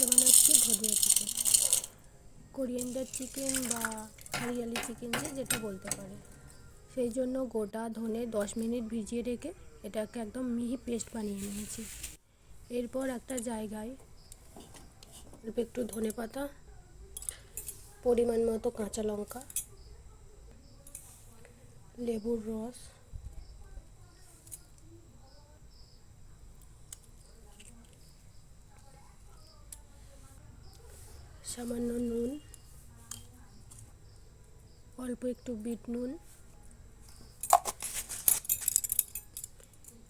আজকে বানাচ্ছি ধনিয়া চিকেন কোরিয়েন্ডার চিকেন বা হরিয়ালি চিকেন যে যেটা বলতে পারে। সেই জন্য গোটা ধনে দশ মিনিট ভিজিয়ে রেখে এটাকে একদম মিহি পেস্ট বানিয়ে নিয়েছি। এরপর একটা জায়গায় অল্প একটু ধনে পাতা, পরিমাণ মতো কাঁচা লঙ্কা, লেবুর রস সামান্য নুন, অল্প একটু বিট নুন।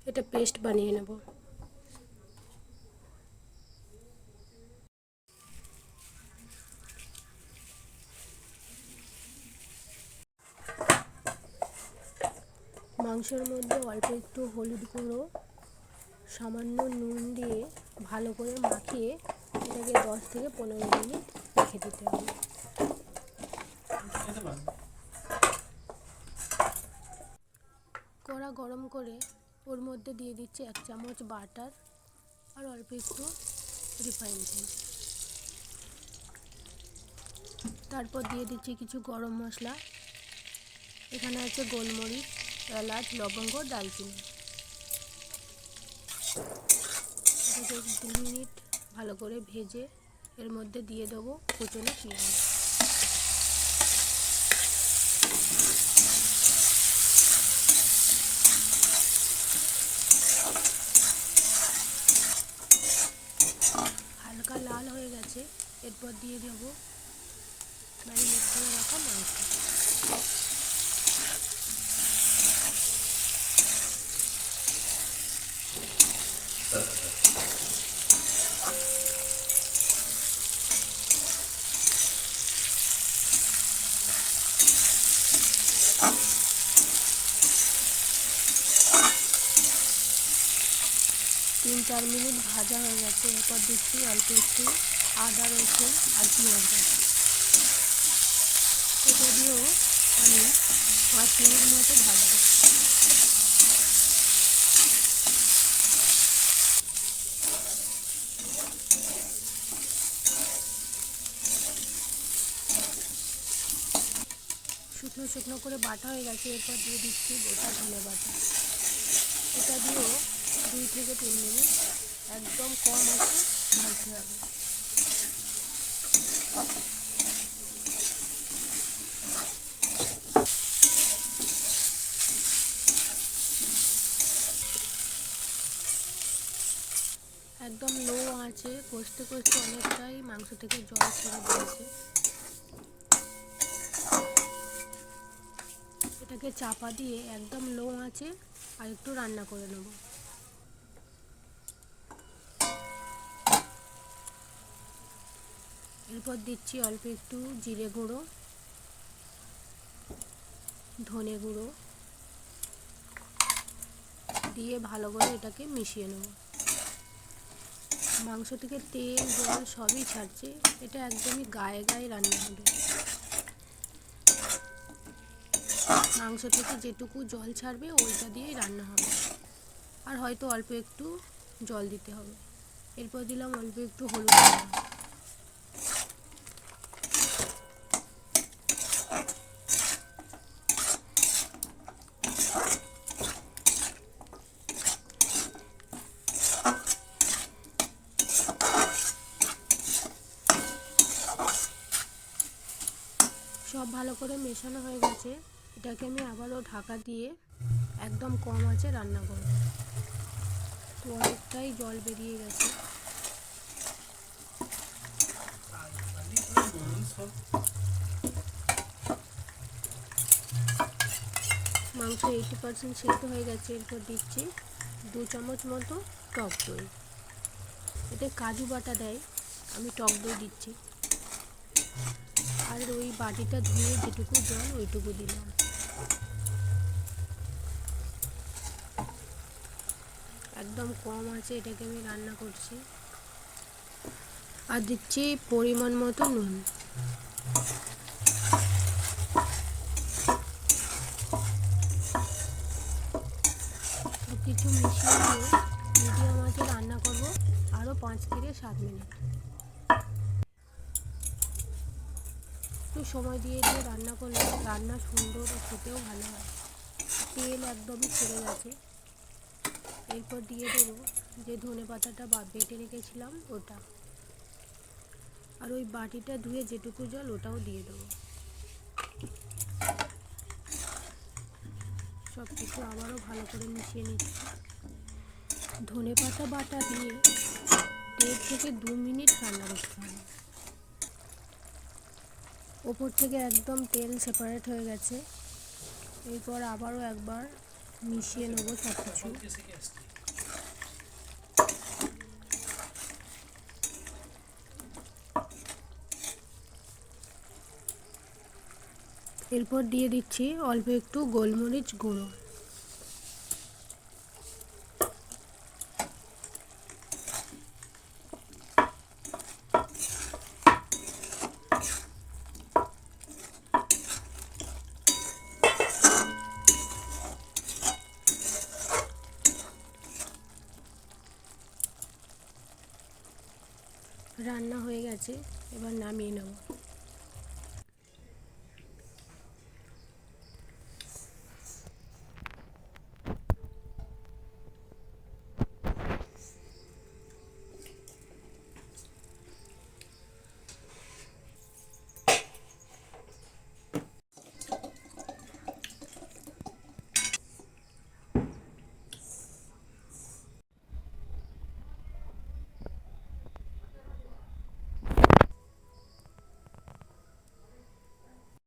এটা পেস্ট বানিয়ে নেব। মাংসের মধ্যে অল্প একটু হলুদ গুঁড়ো, সামান্য নুন দিয়ে ভালো করে মাখিয়ে এটাকে দশ থেকে পনেরো মিনিট রেখে দিতে হবে। কড়া গরম করে ওর মধ্যে দিয়ে দিচ্ছি এক চামচ বাটার আর অল্প একটু রিফাইন তেল। তারপর দিয়ে দিচ্ছি কিছু গরম মশলা। এখানে আছে গোলমরিচ, এলাচ, লবঙ্গ দালচিনি মিনিট ভালো করে ভেজে এর মধ্যে দিয়ে দেবো কুচনো পেঁয়াজ। হালকা লাল হয়ে গেছে, এরপর দিয়ে দেবো ম্যারিনেট করে রাখা মাংস। তিন চার মিনিট ভাজা হয়ে গেছে। এরপর দিচ্ছি অল্প একটু আদা, রসুন আর পেঁয়াজ এটা দিয়েও আমি পাঁচ মিনিট মতো ভাজবো। শুকনো শুকনো করে বাটা হয়ে গেছে। এরপর দিয়ে দিচ্ছি গোটা ধনে বাটা। এটা দিয়েও দুই থেকে তিন মিনিট। একদম কম আছে, ভাজতে হবে। একদম লো আছে, কষতে কষতে অনেকটাই মাংস থেকে জল ছেড়ে দিয়েছে। এটাকে চাপা দিয়ে একদম লো আছে, আর একটু রান্না করে নেব। এরপর দিচ্ছি অল্প একটু জিরে গুঁড়ো, ধনে গুঁড়ো, দিয়ে ভালো করে এটাকে মিশিয়ে নেব। মাংস থেকে তেল, জল সবই ছাড়ছে, এটা একদমই গায়ে গায়ে রান্না হবে। মাংস থেকে যেটুকু জল ছাড়বে, ওইটা দিয়েই রান্না হবে। আর হয়তো অল্প একটু জল দিতে হবে। এরপর দিলাম অল্প একটু হলুদ সব ভালো করে মেশানো হয়ে গেছে। এটাকে আমি আবারও ঢাকা দিয়ে একদম কম আছে রান্না করব। তো অনেকটাই জল বেরিয়ে গেছে। মাংস এইটি পার্সেন্ট সেদ্ধ হয়ে গেছে, এরপর দিচ্ছি দু চামচ মতো টক দই। এতে কাজু বাটা দেয়, আমি টক দই দিচ্ছি। আর ওই বাটিটা ধুয়ে যেটুকু জল, ওইটুকু দিলাম। একদম কম আছে এটাকে আমি রান্না করছি। আর দিচ্ছি পরিমাণ মতো নুন। কিছু মিশিয়ে মিডিয়াম আঁচে রান্না করব, আরও পাঁচ থেকে সাত মিনিট। একটু সময় দিয়ে দিয়ে রান্না করলে রান্না সুন্দর খেতেও ভালো হয়। তেল একদমই ছেড়ে গেছে। এরপর দিয়ে দেবো যে ধনে পাতাটা বেটে রেখেছিলাম ওটা। আর ওই বাটিটা ধুয়ে যেটুকু জল ওটাও দিয়ে দেবো। সব কিছু আবারও ভালো করে মিশিয়ে নিচ্ছি। ধনে পাতা বাটা দিয়ে দেড় থেকে দু মিনিট রান্না করতে হবে। ওপর থেকে একদম তেল সেপারেট হয়ে গেছে। এরপর আবারও একবার মিশিয়ে নেব সব কিছু এরপর দিয়ে দিচ্ছি অল্প একটু গোলমরিচ গুঁড়ো। রান্না হয়ে গেছে এবার নামিয়ে নেব।